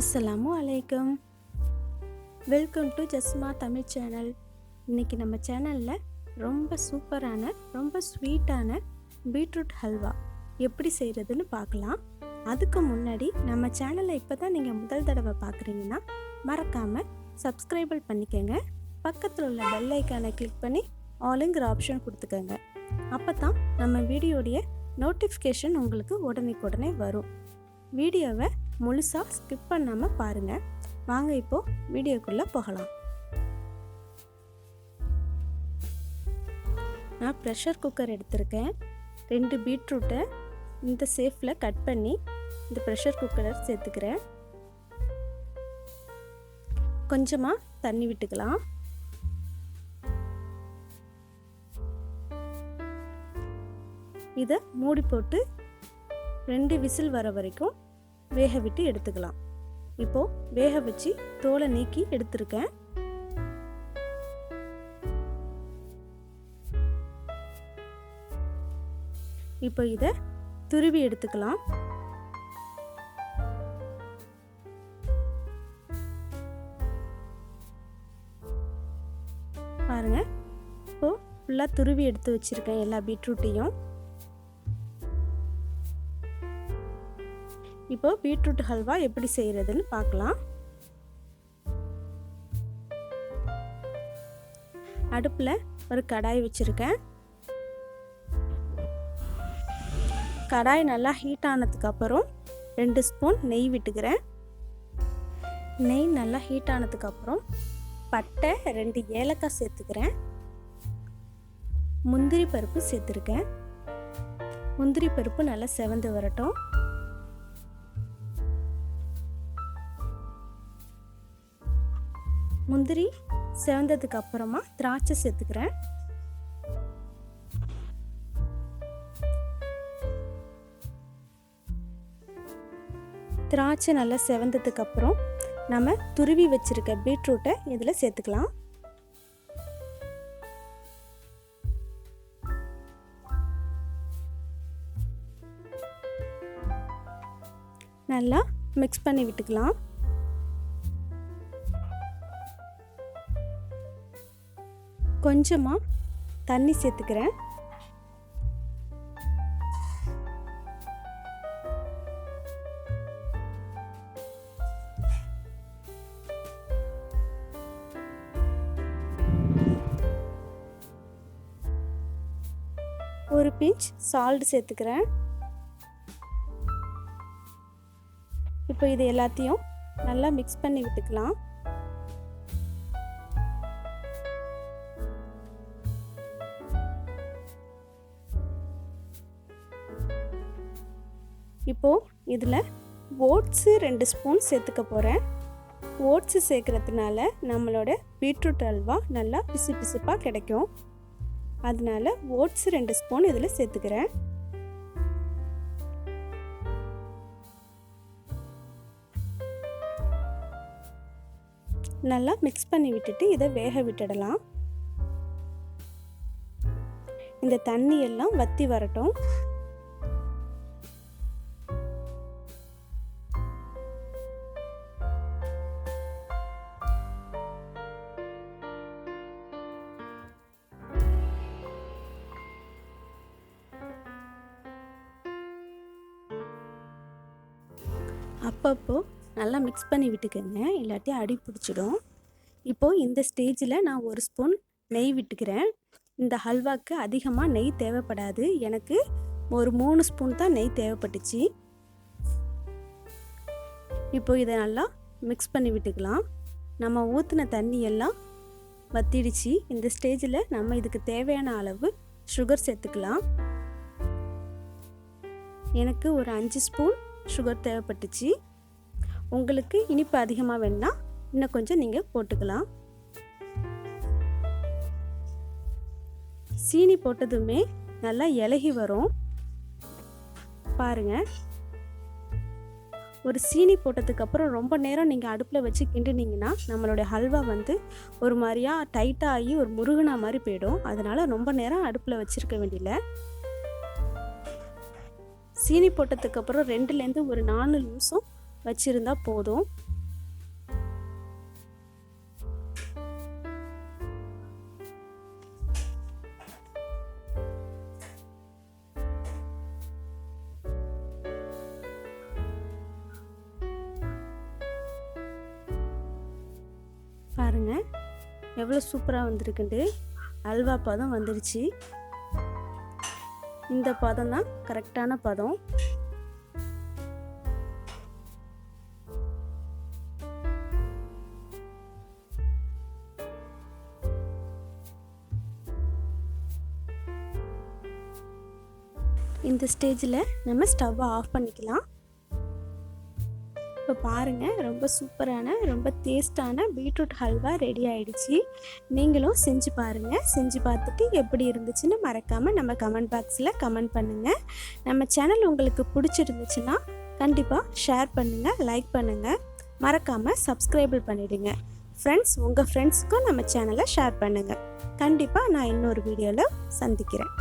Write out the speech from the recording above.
அஸ்ஸலாமு அலைக்கும். Welcome to Jasma Tamil channel. இன்றைக்கி நம்ம சேனலில் ரொம்ப சூப்பரான ரொம்ப ஸ்வீட்டான பீட்ரூட் ஹல்வா எப்படி செய்கிறதுன்னு பார்க்கலாம். அதுக்கு முன்னாடி நம்ம சேனலை இப்போ தான் நீங்கள் முதல் தடவை பார்க்குறீங்கன்னா மறக்காமல் சப்ஸ்கிரைபிள் பண்ணிக்கோங்க. பக்கத்தில் உள்ள பெல் ஐக்கானை கிளிக் பண்ணி ஆளுங்கிற ஆப்ஷன் கொடுத்துக்கோங்க. அப்போ தான் நம்ம வீடியோடைய நோட்டிஃபிகேஷன் உங்களுக்கு உடனே வரும். வீடியோவை முழுசாக ஸ்கிப் பண்ணாமல் பாருங்கள் வாங்க இப்போது வீடியோக்குள்ளே போகலாம். நான் ப்ரெஷர் குக்கர் எடுத்திருக்கேன். ரெண்டு பீட்ரூட்டை இந்த சேஃபில் கட் பண்ணி இந்த ப்ரெஷர் குக்கரில் சேர்த்துக்கிறேன். கொஞ்சமாக தண்ணி விட்டுக்கலாம். இதை மூடி போட்டு ரெண்டு விசில் வர வரைக்கும் வேக விட்டு எடுத்துக்கலாம். இப்போ வேக வச்சு தோலை நீக்கி எடுத்திருக்கேன். இப்போ இதை துருவி எடுத்துக்கலாம். பாருங்க இப்போ ஃபுல்லாக துருவி எடுத்து வச்சுருக்கேன் எல்லா பீட்ரூட்டையும். இப்போ பீட்ரூட் ஹல்வா எப்படி செய்கிறதுன்னு பார்க்கலாம். அடுப்பில் ஒரு கடாய் வச்சுருக்கேன். கடாய் நல்லா ஹீட் ஆனதுக்கப்புறம் ரெண்டு ஸ்பூன் நெய் விட்டுக்கிறேன். நெய் நல்லா ஹீட் ஆனதுக்கப்புறம் பட்டை ரெண்டு ஏலக்காய் சேர்த்துக்கிறேன். முந்திரி பருப்பு சேர்த்துருக்கேன். முந்திரி பருப்பு நல்லா செவந்து வரட்டும். முந்திரி செவந்ததுக்கு அப்புறமா திராட்சை சேர்த்துக்கிறேன். திராட்சை நல்லா செவந்ததுக்கு அப்புறம் நம்ம துருவி வச்சிருக்க பீட்ரூட்டை இதில் சேர்த்துக்கலாம். நல்லா மிக்ஸ் பண்ணி விட்டுக்கலாம். கொஞ்சமாக தண்ணி சேர்த்துக்கிறேன். ஒரு பிஞ்ச் சால்ட் சேர்த்துக்கிறேன். இப்போ இது எல்லாத்தையும் நல்லா மிக்ஸ் பண்ணி விட்டுக்கலாம். இப்போது இதில் ஓட்ஸு ரெண்டு ஸ்பூன் சேர்த்துக்க போகிறேன். ஓட்ஸு சேர்க்குறதுனால நம்மளோட பீட்ரூட் அல்வா நல்லா பிசு பிசுப்பாக கிடைக்கும். அதனால ஓட்ஸ் ரெண்டு ஸ்பூன் இதில் சேர்த்துக்கிறேன். நல்லா மிக்ஸ் பண்ணி விட்டுட்டு இதை வேக விட்டுடலாம். இந்த தண்ணி எல்லாம் வத்தி வரட்டும். அப்பப்போ நல்லா மிக்ஸ் பண்ணி விட்டுக்கோங்க. இல்லாட்டி அடி பிடிச்சிடும். இப்போது இந்த ஸ்டேஜில் நான் ஒரு ஸ்பூன் நெய் விட்டுக்கிறேன். இந்த ஹல்வாக்கு அதிகமாக நெய் தேவைப்படாது. எனக்கு ஒரு மூணு ஸ்பூன் தான் நெய் தேவைப்பட்டுச்சு. இப்போ இதை நல்லா மிக்ஸ் பண்ணி விட்டுக்கலாம். நம்ம ஊற்றின தண்ணி எல்லாம் வத்திடுச்சு. இந்த ஸ்டேஜில் நம்ம இதுக்கு தேவையான அளவு சுகர் சேர்த்துக்கலாம். எனக்கு ஒரு அஞ்சு ஸ்பூன் சுகர் தேவைப்பட்டுச்சு. உங்களுக்கு இனிப்பு அதிகமாக வேணுன்னா இன்னும் கொஞ்சம் நீங்கள் போட்டுக்கலாம். சீனி போட்டதுமே நல்லா இலகி வரும். பாருங்க. ஒரு சீனி போட்டதுக்கப்புறம் ரொம்ப நேரம் நீங்கள் அடுப்பில் வச்சு கிண்டுனீங்கன்னா நம்மளுடைய ஹல்வா வந்து ஒரு மாதிரியா டைட்டாகி ஒரு முருகனா மாதிரி போயிடும். அதனால் ரொம்ப நேரம் அடுப்பில் வச்சுருக்க வேண்டியில்லை சீனி போட்டதுக்கப்புறம் ரெண்டுலேருந்து ஒரு நாலு நிமிஷம் வச்சுருந்தா போதும். பாருங்க எவ்வளோ சூப்பராக வந்திருக்குன்ட்டு அல்வா பதம் வந்துருச்சு. இந்த பதம் தான் கரெக்டான பதம். இந்த ஸ்டேஜில் நம்ம ஸ்டவ்வை ஆஃப் பண்ணிக்கலாம். இப்போ பாருங்கள் ரொம்ப சூப்பரான ரொம்ப டேஸ்டான பீட்ரூட் ஹல்வா ரெடி ஆகிடுச்சி நீங்களும் செஞ்சு பாருங்கள் செஞ்சு பார்த்துட்டு எப்படி இருந்துச்சுன்னு மறக்காமல் நம்ம கமெண்ட் பாக்ஸில் கமெண்ட் பண்ணுங்கள் நம்ம சேனல் உங்களுக்கு பிடிச்சிருந்துச்சுன்னா கண்டிப்பாக ஷேர் பண்ணுங்கள் லைக் பண்ணுங்கள் மறக்காமல் சப்ஸ்கிரைபிள் பண்ணிவிடுங்க ஃப்ரெண்ட்ஸ் உங்கள் ஃப்ரெண்ட்ஸுக்கும் நம்ம சேனலை ஷேர் பண்ணுங்கள் கண்டிப்பாக நான் இன்னொரு வீடியோவில் சந்திக்கிறேன்.